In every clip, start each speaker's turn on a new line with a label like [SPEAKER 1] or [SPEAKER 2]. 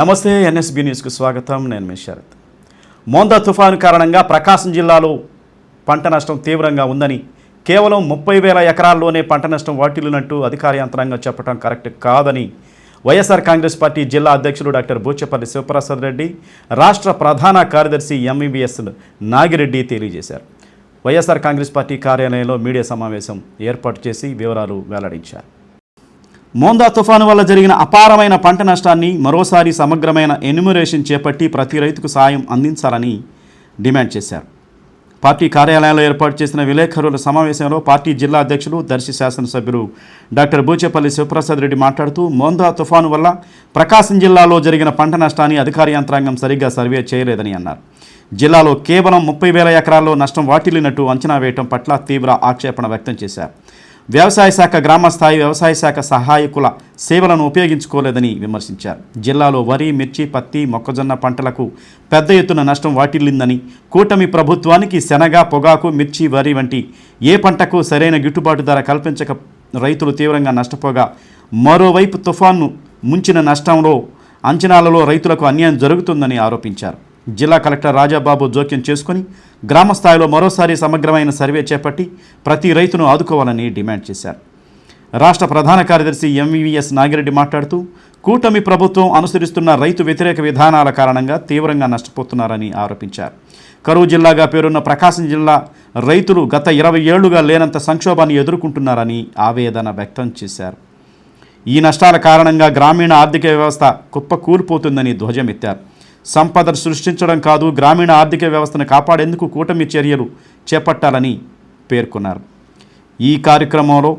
[SPEAKER 1] నమస్తే ఎన్ఎస్బి న్యూస్కు స్వాగతం. నేను మీ శరత్. మోందా తుఫాను కారణంగా ప్రకాశం జిల్లాలో పంట నష్టం తీవ్రంగా ఉందని కేవలం ముప్పై వేల ఎకరాల్లోనే పంట నష్టం వాటిల్లినట్టు అధికార యంత్రాంగం చెప్పడం కరెక్ట్ కాదని వైఎస్ఆర్ కాంగ్రెస్ పార్టీ జిల్లా అధ్యక్షుడు డాక్టర్ బూచపల్లి శివప్రసాద్ రెడ్డి రాష్ట్ర ప్రధాన కార్యదర్శి M E B S Nagireddy తెలియజేశారు. Y S R Congress party కార్యాలయంలో మీడియా సమావేశం ఏర్పాటు చేసి వివరాలు వెల్లడించారు. మోందా తుఫాను వల్ల జరిగిన అపారమైన పంట నష్టాన్ని మరోసారి సమగ్రమైన ఎన్యుమరేషన్ చేపట్టి ప్రతి రైతుకు సాయం అందించాలని డిమాండ్ చేశారు. పార్టీ కార్యాలయంలో ఏర్పాటు చేసిన విలేకరుల సమావేశంలో పార్టీ జిల్లా అధ్యక్షులు దర్శి శాసనసభ్యులు డాక్టర్ బూచేపల్లి శివప్రసాద్ రెడ్డి మాట్లాడుతూ మోందా తుఫాను వల్ల ప్రకాశం జిల్లాలో జరిగిన పంట నష్టాన్ని అధికార యంత్రాంగం సరిగ్గా సర్వే చేయలేదని అన్నారు. జిల్లాలో కేవలం ముప్పై వేల ఎకరాల్లో నష్టం వాటిల్లినట్టు అంచనా వేయటం పట్ల తీవ్ర ఆక్షేపణ వ్యక్తం చేశారు. వ్యవసాయ శాఖ గ్రామస్థాయి వ్యవసాయ శాఖ సహాయకుల సేవలను ఉపయోగించుకోలేదని విమర్శించారు. జిల్లాలో వరి మిర్చి పత్తి మొక్కజొన్న పంటలకు పెద్ద ఎత్తున నష్టం వాటిల్లిందని కూటమి ప్రభుత్వానికి శనగ పొగాకు మిర్చి వరి వంటి ఏ పంటకు సరైన గిట్టుబాటు ధర కల్పించక రైతులు తీవ్రంగా నష్టపోగా మరోవైపు తుఫాను ముంచిన నష్టంలో అంచనాలలో రైతులకు అన్యాయం జరుగుతుందని ఆరోపించారు. జిల్లా కలెక్టర్ రాజాబాబు జోక్యం చేసుకుని గ్రామ స్థాయిలో మరోసారి సమగ్రమైన సర్వే చేపట్టి ప్రతి రైతును ఆదుకోవాలని డిమాండ్ చేశారు. రాష్ట్ర ప్రధాన కార్యదర్శి ఎంవీఎస్ నాగిరెడ్డి మాట్లాడుతూ కూటమి ప్రభుత్వం అనుసరిస్తున్న రైతు వ్యతిరేక విధానాల కారణంగా తీవ్రంగా నష్టపోతున్నారని ఆరోపించారు. కరువు జిల్లాగా పేరున్న ప్రకాశం జిల్లా రైతులు గత ఇరవై ఏళ్ళుగా లేనంత సంక్షోభాన్ని ఎదుర్కొంటున్నారని ఆవేదన వ్యక్తం చేశారు. ఈ నష్టాల కారణంగా గ్రామీణ ఆర్థిక వ్యవస్థ కుప్ప కూలిపోతుందని ధ్వజమెత్తారు. సంపద సృష్టించడం కాదు గ్రామీణ ఆర్థిక వ్యవస్థను కాపాడేందుకు కూటమి చర్యలు చేపట్టాలని పేర్కొన్నారు. ఈ కార్యక్రమంలో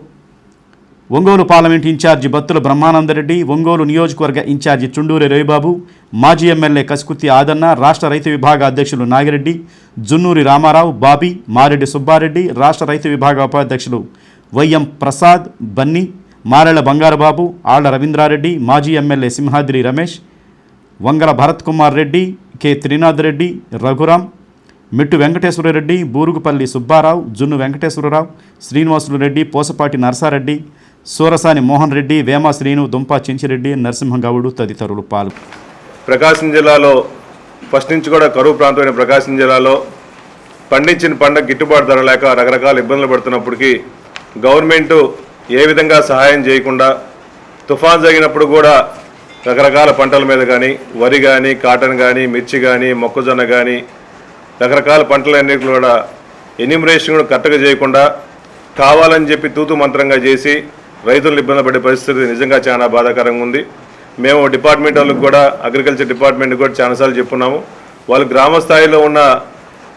[SPEAKER 1] Ongole parliament in charge Battula Brahmanandareddy Ongole నియోజకవర్గ ఇన్ఛార్జి చుండూరి రవిబాబు మాజీ ఎమ్మెల్యే కసుకుర్తి ఆదన్న రాష్ట్ర రైతు విభాగ అధ్యక్షులు నాగిరెడ్డి జున్నూరి రామారావు బాబీ మారెడ్డి సుబ్బారెడ్డి రాష్ట్ర రైతు విభాగ ఉపాధ్యక్షులు వైఎం ప్రసాద్ బన్నీ మారెళ్ళ బంగారబాబు ఆళ్ళ రవీంద్రారెడ్డి మాజీ M L A Simhadri Ramesh Vangala Bharat Kumar Reddy K. Trinath Reddy Raghuram Mittu Venkateswarareddy Burugupalli Subbarao Junnu Venkateswararao Srinivasulu Reddy Pusapati Narasa Reddy Surasani Mohan Reddy Vema Srinu దుంపా Chenchi Reddy నరసింహగౌడు తదితరులు పాల్గొన్నారు
[SPEAKER 2] ప్రకాశం జిల్లాలో ఫస్ట్ నుంచి కూడా కరువు ప్రాంతమైన ప్రకాశం జిల్లాలో పండించిన పంట గిట్టుబాటు ధర లేక రకరకాల ఇబ్బందులు పడుతున్నప్పటికీ గవర్నమెంటు ఏ విధంగా సహాయం చేయకుండా తుఫాన్ జరిగినప్పుడు కూడా రకరకాల పంటల మీద కానీ వరి కానీ కాటన్ కానీ మిర్చి కానీ మొక్కజొన్న కానీ రకరకాల పంటలన్నీ కూడా ఎన్యూమరేషన్ కూడా కరెక్ట్గా చేయకుండా కావాలని చెప్పి తూతు మంత్రంగా చేసి రైతులు ఇబ్బంది పడే పరిస్థితి నిజంగా చాలా బాధాకరంగా ఉంది. మేము డిపార్ట్మెంట్ వాళ్ళకి కూడా అగ్రికల్చర్ డిపార్ట్మెంట్ కూడా చాలాసార్లు చెప్పున్నాము. వాళ్ళు గ్రామ స్థాయిలో ఉన్న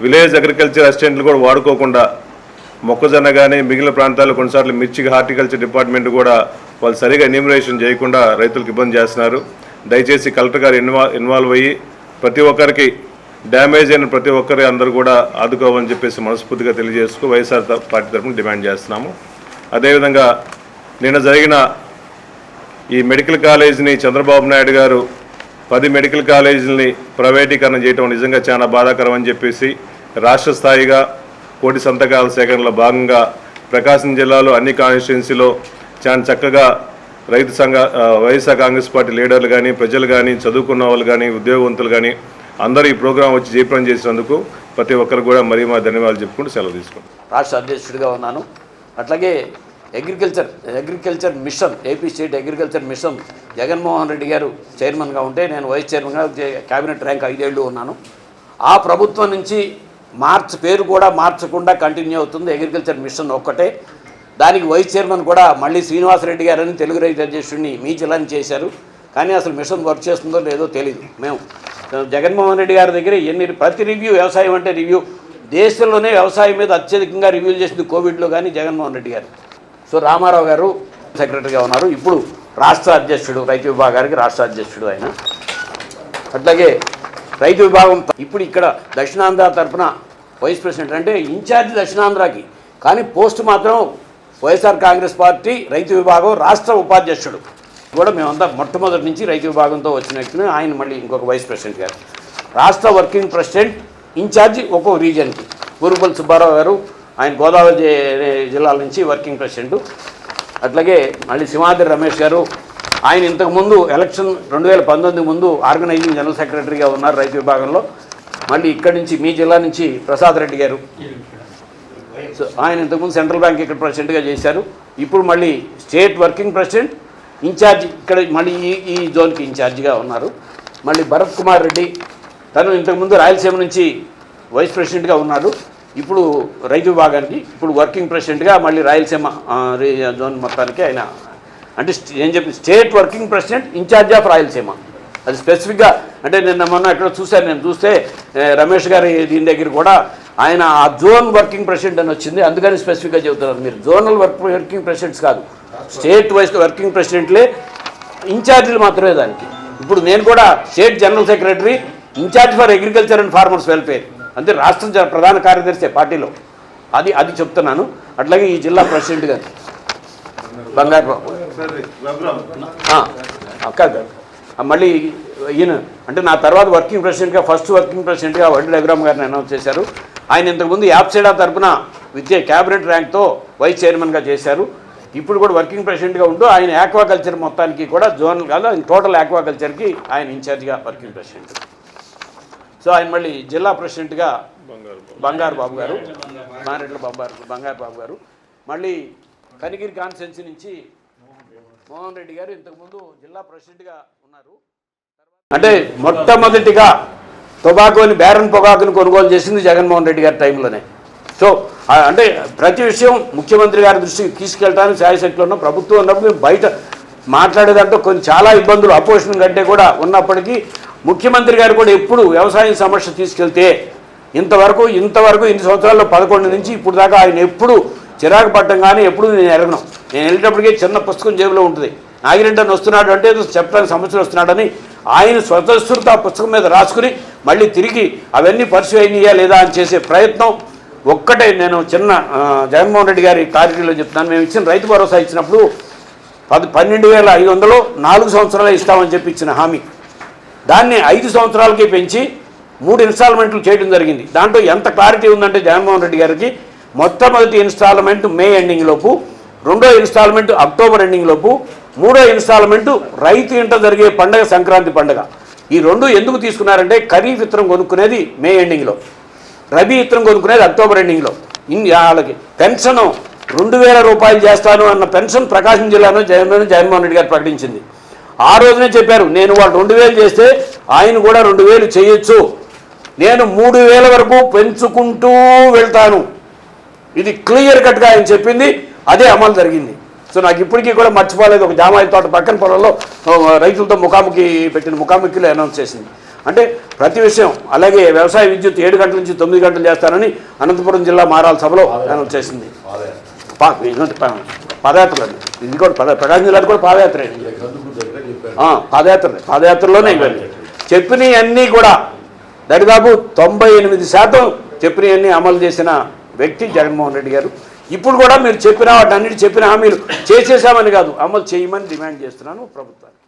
[SPEAKER 2] విలేజ్ అగ్రికల్చర్ అసిస్టెంట్లు కూడా వాడుకోకుండా మొక్కజొన్న కానీ మిగిలిన ప్రాంతాల్లో కొన్నిసార్లు మిర్చికి హార్టికల్చర్ డిపార్ట్మెంట్ కూడా వాళ్ళు సరిగా ఎన్యూమరేషన్ చేయకుండా రైతులకు ఇబ్బంది చేస్తున్నారు. దయచేసి కలెక్టర్ గారు ఇన్వా ఇన్వాల్వ్ అయ్యి ప్రతి ఒక్కరికి డ్యామేజ్ అయిన ప్రతి ఒక్కరి అందరూ కూడా ఆదుకోవాలని చెప్పేసి మనస్ఫూర్తిగా తెలియజేస్తూ వైఎస్ఆర్ త- పార్టీ తరఫున డిమాండ్ చేస్తున్నాము. అదేవిధంగా నిన్న జరిగిన ఈ మెడికల్ కాలేజీని చంద్రబాబు నాయుడు గారు పది మెడికల్ కాలేజీలని ప్రైవేటీకరణ చేయడం నిజంగా చాలా బాధాకరం అని చెప్పేసి రాష్ట్ర స్థాయిగా కోటి సంతకాల సేకరణలో భాగంగా ప్రకాశం జిల్లాలో అన్ని కాన్స్టిట్యున్సీలో చాలా చక్కగా రైతు సంఘ వైఎస్ఆర్ కాంగ్రెస్ పార్టీ లీడర్లు కానీ ప్రజలు కానీ చదువుకున్న వాళ్ళు కానీ ఉద్యోగవంతులు కానీ అందరూ ఈ ప్రోగ్రాం వచ్చి జయప్రదం చేసినందుకు ప్రతి ఒక్కరు కూడా మరీ మా ధన్యవాదాలు చెప్పుకుంటూ సెలవు తీసుకుంటాం.
[SPEAKER 3] రాష్ట్ర అధ్యక్షుడిగా ఉన్నాను. అట్లాగే agriculture agriculture mission A P state agriculture mission Jaganmohan Reddy garu చైర్మన్గా ఉంటే నేను వైస్ చైర్మన్గా క్యాబినెట్ కేబినెట్ ర్యాంక్ ఐదేళ్ళు ఉన్నాను. ఆ ప్రభుత్వం నుంచి మార్చ్ పేరు కూడా మార్చకుండా కంటిన్యూ అవుతుంది అగ్రికల్చర్ మిషన్ ఒక్కటే. దానికి వైస్ చైర్మన్ కూడా మళ్ళీ శ్రీనివాసరెడ్డి గారని తెలుగు రైతు అధ్యక్షుడిని మీచలని చేశారు. కానీ అసలు మిషన్ వర్క్ చేస్తుందో లేదో తెలియదు మేము జగన్మోహన్ రెడ్డి గారి దగ్గర ఎన్ని ప్రతి రివ్యూ వ్యవసాయం అంటే రివ్యూ. దేశంలోనే వ్యవసాయం మీద అత్యధికంగా రివ్యూలు చేసింది కోవిడ్లో కానీ జగన్మోహన్ రెడ్డి గారు. సో రామారావు గారు సెక్రటరీగా ఉన్నారు. ఇప్పుడు రాష్ట్ర అధ్యక్షుడు రైతు విభాగానికి రాష్ట్ర అధ్యక్షుడు ఆయన. అట్లాగే రైతు విభాగం ఇప్పుడు ఇక్కడ దక్షిణాంధ్ర తరపున వైస్ ప్రెసిడెంట్ అంటే ఇన్ఛార్జ్ దక్షిణాంధ్రకి. కానీ పోస్ట్ మాత్రం వైఎస్ఆర్ కాంగ్రెస్ పార్టీ రైతు విభాగం రాష్ట్ర ఉపాధ్యక్షుడు. కూడా మేమంతా మొట్టమొదటి నుంచి రైతు విభాగంతో వచ్చిన వ్యక్తిని ఆయన మళ్ళీ ఇంకొక వైస్ ప్రెసిడెంట్ గారు. రాష్ట్ర వర్కింగ్ ప్రెసిడెంట్ ఇన్ఛార్జి ఒక్కో రీజన్కి. గురుపల్లి సుబ్బారావు గారు ఆయన గోదావరి జిల్లాల నుంచి వర్కింగ్ ప్రెసిడెంట్. అట్లాగే మళ్ళీ సింహాద్రి రమేష్ గారు ఆయన ఇంతకుముందు ఎలక్షన్ రెండు వేల పంతొమ్మిది ముందు ఆర్గనైజింగ్ జనరల్ సెక్రటరీగా ఉన్నారు రైతు విభాగంలో. మళ్ళీ ఇక్కడి నుంచి మీ జిల్లా నుంచి ప్రసాద్ రెడ్డి గారు. ఆయన ఇంతకుముందు సెంట్రల్ బ్యాంక్ ఇక్కడ ప్రెసిడెంట్గా చేశారు. ఇప్పుడు మళ్ళీ స్టేట్ వర్కింగ్ ప్రెసిడెంట్ ఇన్ఛార్జ్ ఇక్కడ మళ్ళీ ఈ ఈ జోన్కి ఇన్ఛార్జిగా ఉన్నారు. మళ్ళీ భరత్ కుమార్ రెడ్డి తను ఇంతకుముందు రాయలసీమ నుంచి వైస్ ప్రెసిడెంట్గా ఉన్నాడు. ఇప్పుడు రైతు విభాగానికి ఇప్పుడు వర్కింగ్ ప్రెసిడెంట్గా మళ్ళీ రాయలసీమ జోన్ మొత్తానికి ఆయన అంటే ఏం చెప్పి state working president in charge of Rayalaseema. అది స్పెసిఫిక్గా అంటే నిన్న మొన్న ఎక్కడ చూశాను నేను చూస్తే రమేష్ గారి దీని దగ్గర కూడా ఆయన ఆ జోన్ వర్కింగ్ ప్రెసిడెంట్ అని వచ్చింది. అందుకని స్పెసిఫిక్గా చెబుతున్నారు మీరు. జోనల్ వర్క్ వర్కింగ్ ప్రెసిడెంట్స్ కాదు. స్టేట్ వైస్ వర్కింగ్ ప్రెసిడెంట్లే ఇన్ఛార్జీలు మాత్రమే దానికి. ఇప్పుడు నేను కూడా state general secretary in charge for agriculture and farmers welfare. అంటే రాష్ట్ర ప్రధాన కార్యదర్శి పార్టీలో. అది అది చెప్తున్నాను. అట్లాగే ఈ జిల్లా ప్రెసిడెంట్ గారు. బంగారు బాబు. కాదు మళ్ళీ ఈయన. అంటే నా తర్వాత వర్కింగ్ ప్రెసిడెంట్గా ఫస్ట్ వర్కింగ్ ప్రెసిడెంట్గా వడ్డీ రఘురామ్ గారిని అనౌన్స్ చేశారు. ఆయన ఇంతకుముందు యాప్సేడా తరపున విద్య క్యాబినెట్ ర్యాంక్తో వైస్ చైర్మన్గా చేశారు. ఇప్పుడు కూడా వర్కింగ్ ప్రెసిడెంట్గా ఉంటూ ఆయన ఆక్వాకల్చర్ మొత్తానికి కూడా జోనల్ కాదు ఆయన టోటల్ ఆక్వాకల్చర్కి ఆయన ఇన్ఛార్జ్గా వర్కింగ్ ప్రెసిడెంట్. సో ఆయన మళ్ళీ జిల్లా ప్రెసిడెంట్గా బంగారు బాబు గారు మారెడ్ల బాబు బంగారు బాబు గారు. మళ్ళీ కనిగిరి కాన్స్టెన్సీ నుంచి మోహన్ రెడ్డి గారు ఇంతకుముందు జిల్లా ప్రెసిడెంట్గా ఉన్నారు. అంటే మొట్టమొదటిగా టొబాకోని బేరన్ పొగాకుని కొనుగోలు చేసింది జగన్మోహన్ రెడ్డి గారి టైంలోనే. సో అంటే ప్రతి విషయం ముఖ్యమంత్రి గారి దృష్టికి తీసుకెళ్ళడానికి శాయశక్తిలో ఉన్న ప్రభుత్వం ఉన్నప్పుడు మేము బయట మాట్లాడేదంటే కొన్ని చాలా ఇబ్బందులు అపోజిషన్ కంటే కూడా ఉన్నప్పటికీ ముఖ్యమంత్రి గారు కూడా ఎప్పుడు వ్యవసాయం సమస్య తీసుకెళ్తే ఇంతవరకు ఇంతవరకు ఇన్ని సంవత్సరాల్లో పదకొండు నుంచి ఇప్పుడు దాకా ఆయన ఎప్పుడు చిరాకు పట్టడం కానీ ఎప్పుడు నేను ఎరగను. నేను వెళ్ళేటప్పటికే చిన్న పుస్తకం జేబులో ఉంటుంది. నాగిరెడ్డి అని వస్తున్నాడు అంటే చెప్పడానికి సమస్యలు వస్తున్నాడని ఆయన స్వతస్ఫూర్తి ఆ పుస్తకం మీద రాసుకుని మళ్ళీ తిరిగి అవన్నీ పరిశు అయినాయా లేదా అని చేసే ప్రయత్నం ఒక్కటే నేను చిన్న జగన్మోహన్ రెడ్డి గారి కార్యక్రమంలో చెప్తున్నాను. మేము ఇచ్చిన రైతు భరోసా ఇచ్చినప్పుడు పది పన్నెండు వేల ఐదు వందలు నాలుగు సంవత్సరాలు ఇస్తామని చెప్పి ఇచ్చిన హామీ. దాన్ని ఐదు సంవత్సరాలకి పెంచి మూడు ఇన్స్టాల్మెంట్లు చేయడం జరిగింది. దాంట్లో ఎంత క్లారిటీ ఉందంటే జగన్మోహన్ రెడ్డి గారికి మొట్టమొదటి ఇన్స్టాల్మెంట్ మే ఎండింగ్ లోపు రెండో ఇన్స్టాల్మెంట్ అక్టోబర్ ఎండింగ్ లోపు మూడో ఇన్స్టాల్మెంట్ రైతు ఇంట జరిగే పండగ సంక్రాంతి పండగ. ఈ రెండు ఎందుకు తీసుకున్నారంటే ఖరీఫ్ విత్తనం కొనుక్కునేది మే ఎండింగ్లో. రబీ విత్తనం కొనుక్కునేది అక్టోబర్ ఎండింగ్లో. ఇన్ వాళ్ళకి పెన్షన్ రెండు వేల రూపాయలు చేస్తాను అన్న పెన్షన్ ప్రకాశం జిల్లాలో జగన్ జగన్మోహన్ రెడ్డి గారు ప్రకటించింది. ఆ రోజునే చెప్పారు నేను వాళ్ళు రెండు వేలు చేస్తే ఆయన కూడా రెండు వేలు చేయొచ్చు. నేను మూడు వేల వరకు పెంచుకుంటూ వెళ్తాను. ఇది క్లియర్ కట్గా ఆయన చెప్పింది అదే అమలు జరిగింది. సో నాకు ఇప్పటికీ కూడా మర్చిపోలేదు. ఒక జామాయి తోట పక్కన పొలంలో రైతులతో ముఖాముఖి పెట్టిన ముఖాముఖిలో అనౌన్స్ చేసింది. అంటే ప్రతి విషయం అలాగే వ్యవసాయ విద్యుత్ ఏడు గంటల నుంచి తొమ్మిది గంటలు చేస్తానని అనంతపురం జిల్లా మారాల సభలో అనౌన్స్ చేసింది. పా- ఇదంటే పా- పాదయాత్రలు అండి. ఇది కూడా ప్రకాశం జిల్లాది కూడా పాదయాత్ర. పాదయాత్ర పాదయాత్రలోనే ఇవన్నీ చెప్పినవన్నీ కూడా దరిదాపు తొంభై ఎనిమిది శాతం చెప్పినవన్నీ అమలు చేసిన వ్యక్తి జగన్మోహన్ రెడ్డి గారు. ఇప్పుడు కూడా మీరు చెప్పిన వాటి అన్నిటి చెప్పిన హామీలు చేసేసామని కాదు అమలు చేయమని డిమాండ్ చేస్తున్నాను ప్రభుత్వానికి.